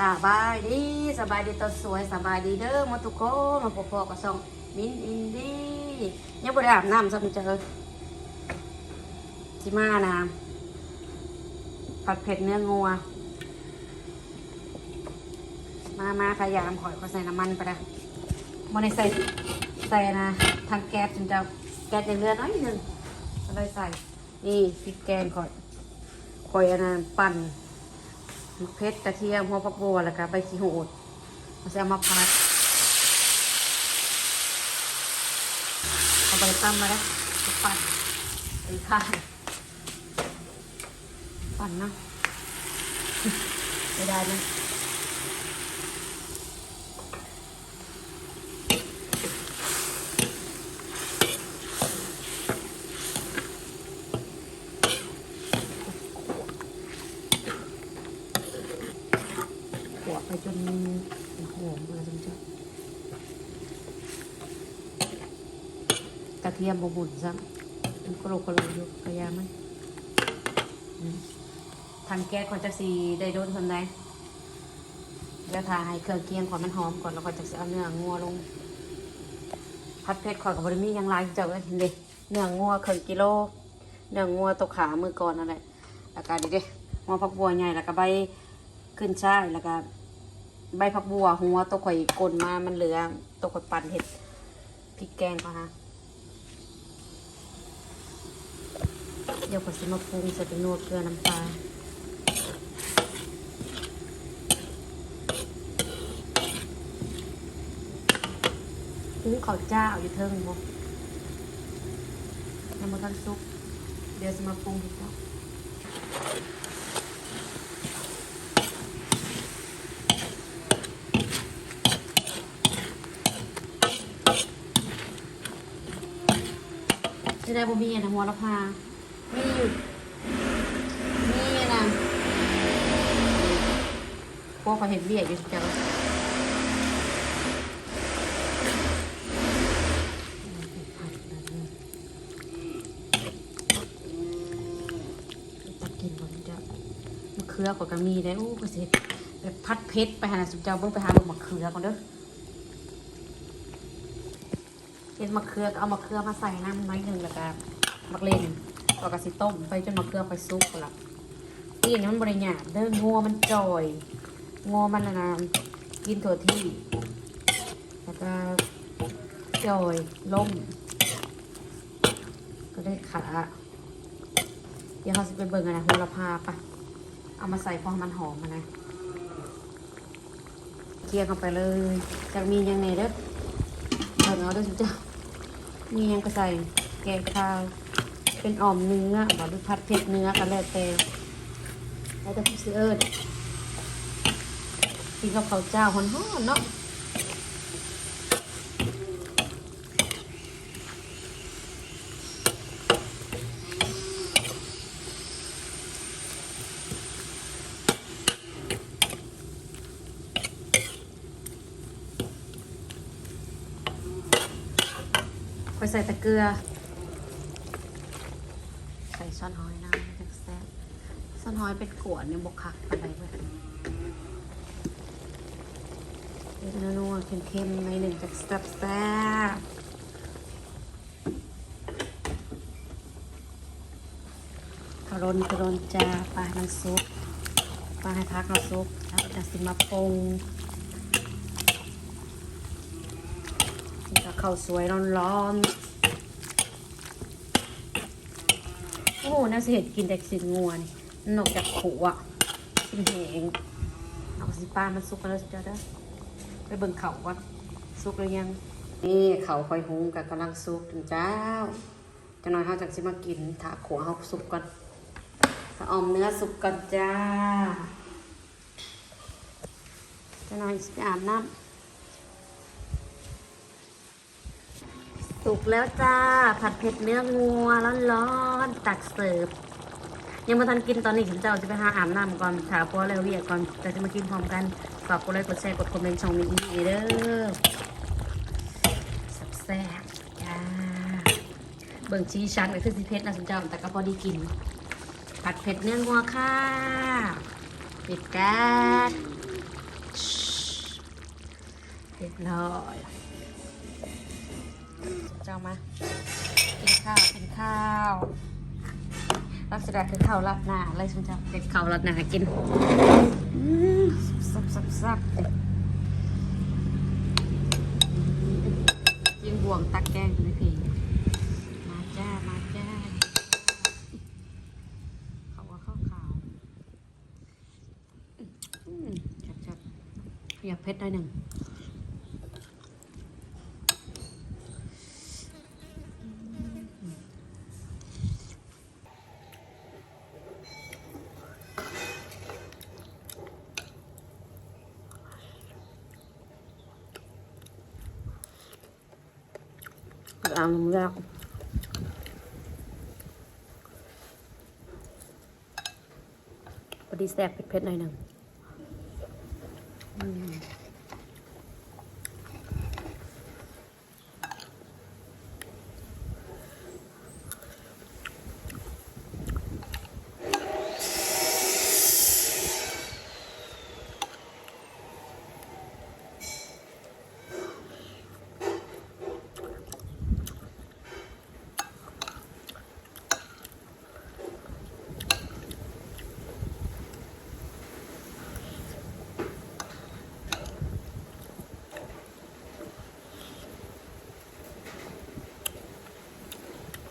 สบายดีสบายดีตัวสวยสบายดีเด้อมาทุกคนมาพบๆกับช่องมินอินดี้ยังบ่ได้อาบน้ำสักมื้อเจอสิมานะผัดเผ็ดเนื้องัว มามาขยามข่อยก็ใส่น้ำมันไปละมันในใส่ใส่นะทางแก๊สจนจะแก๊สยังเหลือน้อยหนึงก็เลยใส่ นี่พริกแกงขอยข่อยอันนั้นปั่น มะเขือเทศกระเทียมหัวผักบัวแล้วก็ใบขี้หูดเราจะเอามาพัดเอาไปตั้มมาแล้วปั่นไอ้ข้าวปั่นนะไม่ได้นะหัวไปจนหอมเลยจังจ้ะกระเทียมบบุนซ้ำมันกระโลกระโลกอยู่กระยามันอืมทางแก๊สก่อนจะสีได้โดนทนได้แล้วทาให้เครื่องเคียงก่อนมันหอมก่อนแล้วก็จะเอาเนื้องัวลงพัดเพชรขอกับบริมียังไรเจ้าเอ้ยเห็นดิเนื้องัวครึ่งกิโลเนื้องัวตกขามือก่อนนั่นและแล้วก็เดิเด้หัวผักบัวใหญ่แล้วก็ใบขึ้นช่ายแล้วก็ใบผักบัวหัวตัวข่อยกลนมามันเหลือตัวข่อยปั่นเห็ดพริกแกงก็ฮะ เดี๋ยวข่อยสิมาปรุงใส่เป็นนวเกลือน้ำปลาอู้เขาวเจ้าอยู่เทิงบ่ยังบ่ทันสุก เดี๋ยวจะมาปรุงอีกแล้วจะได้บ่มีอะนหัวละพามีอยู่มีอะนะ พวกเขาเห็นเบี้ยอยู่จังจะกินก่อนจะมะเขือก่อนก็มีได้โอ้ก็สิแบบพัดเพชรไปหาสุเจ้าเบิ่งไปหาลูกมะเขือก่อนเด้อเห็นมะเขือก็เอามะเขือมาใส่น้ำน้อยหนึ่งแล้วก็มักเล่นแล้วก็สิต้มไปจนมะเขือไปซุกก่อนละตีนมันบริหยาบเด้องัวมันจอย งัวมันน่ะนกินถั่วที่แล้วก็จอยล่ม ก็ได้ขาเดี๋ยวเราจะไปเบิ่งกันนะโหระพาปะเอามาใส่พอมันหอมมานะเคี่ยวเข้าไปเลยจากมียังไงเด้อเบิ่งเอาเด้อสุเจ้ามียังก็ใส่แกงข้าวเป็นอ่อมเนื้อบอกหรือพัดเผ็ดเนื้อกันแล้วแต่แล้วแต่พี่ซื้อเอิญ กินกับข้าวเจ้าหอนๆเนาะไปใส่ตะเกียบใส่ช้อนหอยน้ำแซ่บช้อนหอยเป็นขวดเนี่ยบกคักอะไรเว้ยเป็ นัวๆเค็มๆในหนึ่งจากแซ่บแซ่บกระรนกระรนจ้าปลาน้ำซุปปลาให้พักน้ำซุปแล้วจะสิมาปรุงนี่ก็ข้าวสวยร้อนๆโอ้โหน่าเสิเห็ดกินแต่สินงวนนอกจากขู่อะกินแหงเอาสิปลามันสุกแล้วจะได้อ ไปเบิ่งเขาก่อนสุกหรือยัง นี่เขาคอยหุงกับกำลังสุกจ้าเจ้าจะน้อยเขาจากสิมากินถาขัวเขาสุกก่อนสะออมเนื้อสุกก่อนจ้าจะน้อยไปอาบน้ำสุกแล้วจ้า ผัดเผ็ดเนื้องัวร้อนๆตักเสิร์ฟ ยังมาทันกินตอนนี้ฉันจะเอาจะไปหาอาบน้ำก่อนถาพ่อแล้วเวียก่อนแต่จะมากินพร้อมกันฝากกดไลค์กดแชร์กดคอมเมนต์ช่องนี้อีกเด้อแซ่บจ้าเบิ่งชี้ชันกับคือสิเพชรนะสุนเจ้าแต่ก็พอดีกิน ผัดเผ็ดเนื้องัวค่ะปิดแก๊สเรียบร้อยเจ้ามากินข้าวกินข้าว ลักษณะคือข้าวรัดหน้าอะไรสมจับเด็ดข้าวรัดหน้ากินอืมซับซับซับเด็ดยิงบ่วงตักแกงอยู่ในเพลงมาจ้า มาจ้าเขาว่าข้าวขาวอืมจัดจัดอยากเพชรได้หนึ่ง อ่างยากพอดีแซ่บเผ็ดๆหน่อยหนึ่ง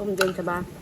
อืมร่ม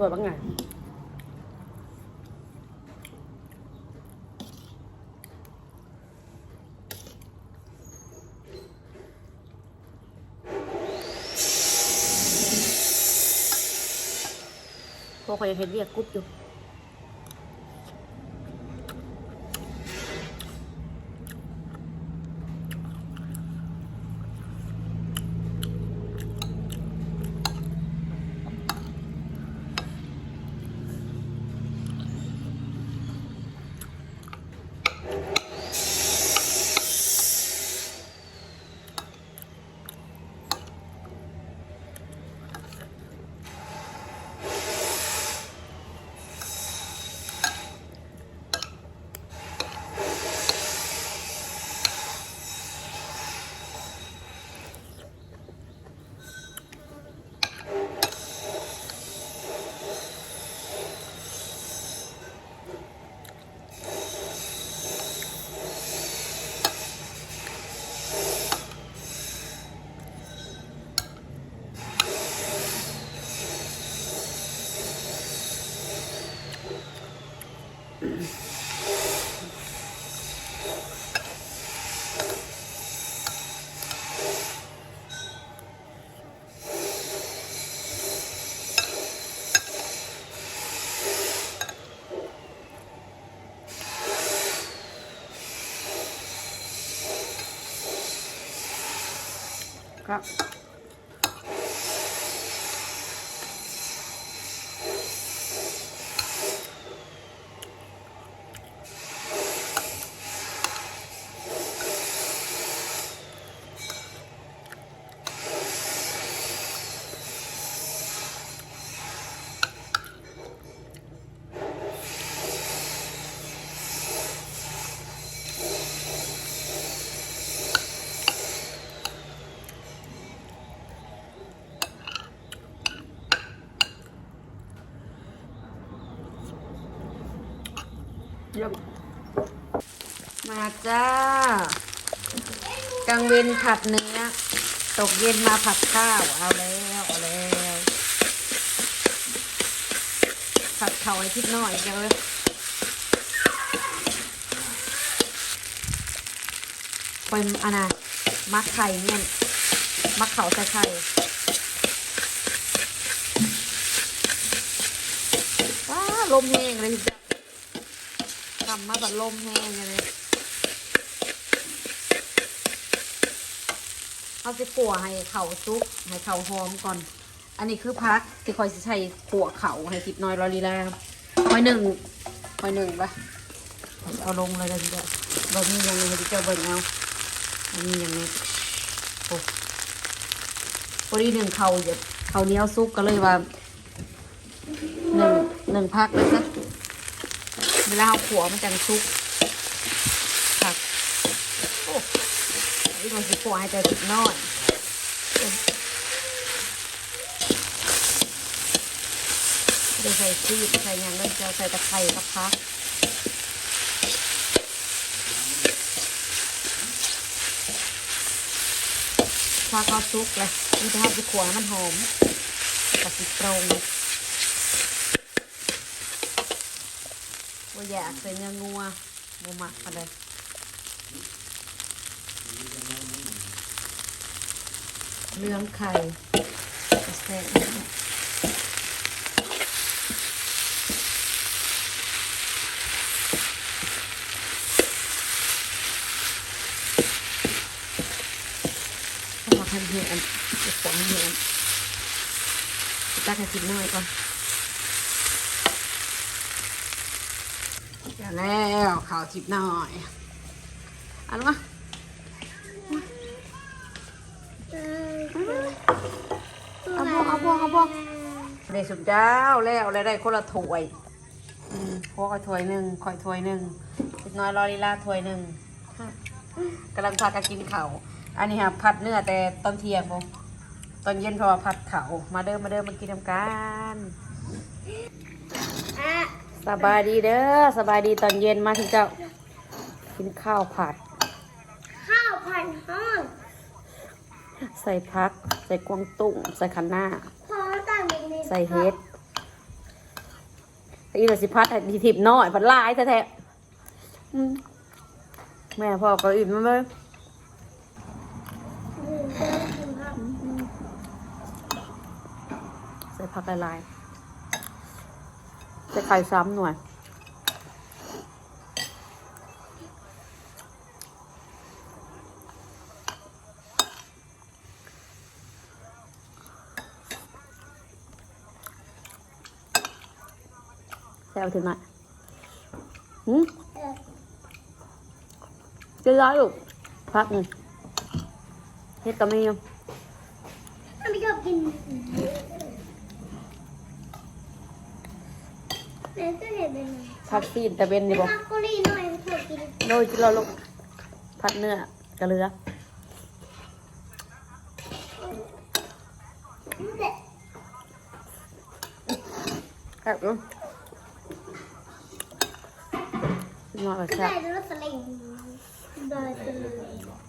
เย็นสบายเป็นผัวบ้างไงพวกเขายังเห็นเรียกกรุ๊ปอยู่ ค มาจ้ากลางเวนผัดเนื้อ ตกเย็นมาผัดข้าว เอาแล้วเอาแล้วผัดเข่าไอ้ทิศน้อยกันเลยคอยอันนะมักไข่เนี่ยมักเข่าใส่ไข่ว้าลมแห้งเลยจ้ะทำมาแบบลมแห้งเลย เอาสิขั่วให้เข่าซุกให้เข่าหอมก่อน อันนี้คือพักที่คอยใช้ขั่วเข่าให้ติดน้อยรอลีลาคอยหนึ่งคอยหนึ่งปะเอาลงเลยนะทีเดียวเรามีอย่างนี้ที่เจ้าเบิ่งเอาอันนี้ย่างนี้โอ้พอดีหนึ่งเข่าเดี๋ยวเข่าเนี้ยซุกก็เลยว่าหนึ่งหนึ่งพักเลยซะเวลาเอาขั่วมันจังซุกโอ้ นี่มันสิปวดให้แต่ติดน้อยเดี๋ยวใส่ซีดใส่ยังเลยจะใส่ตะไคร้สักพักพอเขาซุกเลยนี่จะให้ขวให้มันหอมกับสิตรงว่าอยากใส่เนื้องัวบหมักอะไร เรื่องไข่แซ่บถ้ามาทำเห็ดอันจะขวางเห็ดอันตักให้กินหน่อยก่อนเดี๋ยวแล้วข่าวทิพย์หน่อยอันวะ พวกเอาพวกเอาพวกได้สุดเจ้าแล้วแล้วได้คนละถ้วยอืมพวกเอาถ้วยหนึ่งคอยถ้วยหนึ่งติดน้อยรอลีลาถ้วยหนึ่งกำลังพากันกินข้าวอันนี้ค่ะผัดเนื้อแต่ตอนเที่ยงผมตอนเย็นเพราะว่าผัดข้าวมาเดิมมาเดิมมากินน้ำกันสบายดีเด้อสบายดีตอนเย็นมาที่เจ้ากินข้าวผัด ข้าวพันห้องใส่พัก ใส่กวางตุ้งใส่คะน้าพอต่าง ใส่เฮ็ดแต่อีหลสิพัดทีทิพน้อยพัดลายแท้ๆแม่พ่อก็อิ่มมาเลยใส่ผักลายๆใส่ไข่ซ้ำหน่อย วถึงหน่อยหืมจะร้อยลูกพักหนึ่งเฮ็ดก็ไม่ยอมไม่ชอบกินแม่จะเห็นเป็นไงพักซีนแต่เป็นนี่บอกมักกุลีหน่อยไม่ชอบกินโดยที่เราลูกพัดเนื้อกระเลือเด็ดครับลูกน อนกับแซ่ได้บรสสลิงได้สลิง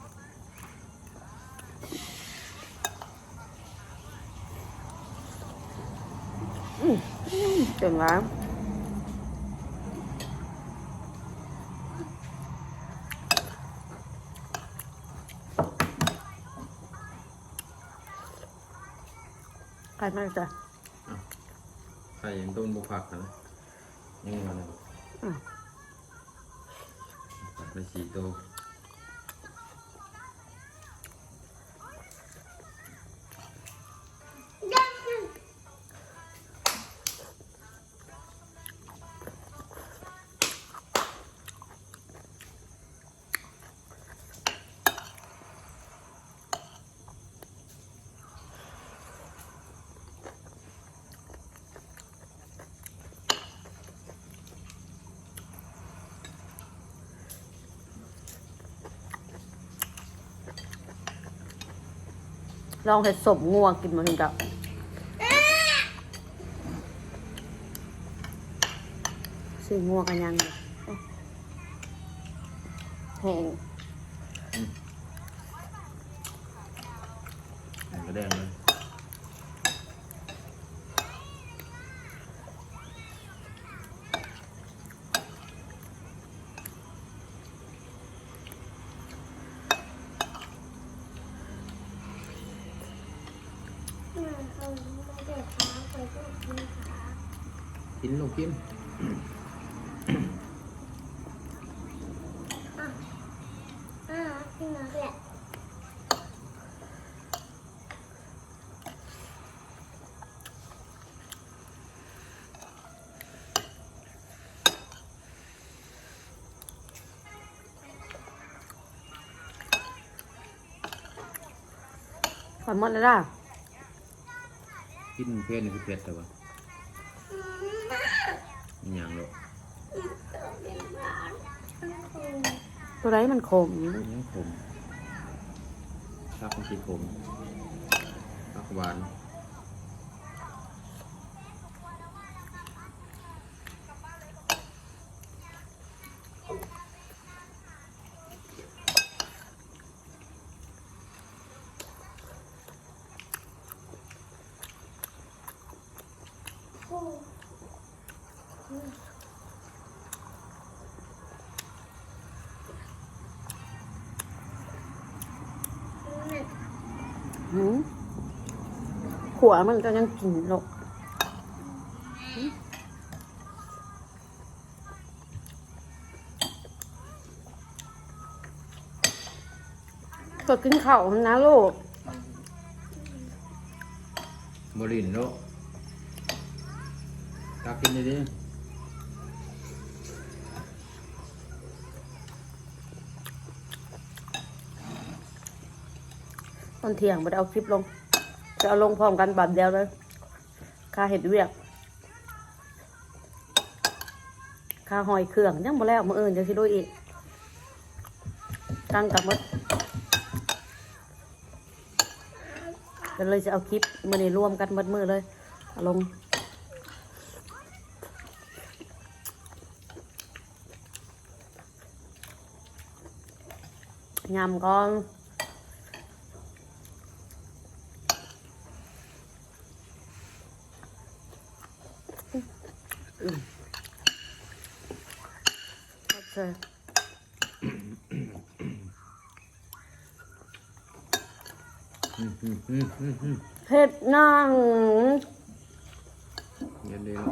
เก่งแล้วใครมากจ้ะไข่ยังต้นบุกผักนะยังไงนะอืม ผักไลองเห็ดสมงัวกินมาถึงกับซื้องัวกันยังแพง นลูกกินอะอะกินมาแหละขอนหมดแล้วล่ะกินเผ็ดนี่คือเผ็ดแต่ว่าอืมมา อหย่างหรอกตัวเป็นหวานอืมตัวไรมันขมยังขมชักมันกินขมชักหวาน อืมอืมอืม หืม ขัวมันก็ยังกินหรอกก็กินข้าวนะลูกบรินโลกตักกินดิดิตอนเที่ยงไปเอาคลิปลง จะเอาลงพร้อมกันบัดเดียวเลยค่าเห็ดเวียกค่าหอยเครื่องยังบ่แล้วมาเอิญจะสิด้วยอีกตั้งกับมดก็เลยจะเอาคลิปมือนี้รวมกันหมดมือเลยเอาลงยำก่อน โอเค อืมอืมอืมอืมอืม เผ็ดนั่ง เย็ นดีแล้ว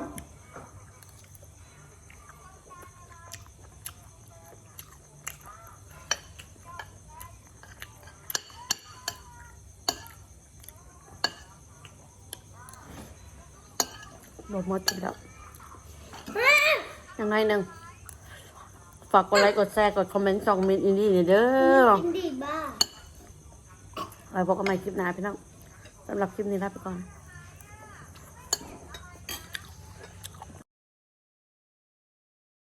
หมดหมดแล้ว ยังไงหนึ่งฝากกดไลค์กดแชร์กดคอมเมนต์สองมินอินดี้เด้อกินดีบ้าไว้พบกันใหม่คลิปหน้าพี่น้องสำหรับคลิปนี้ลาไปก่อน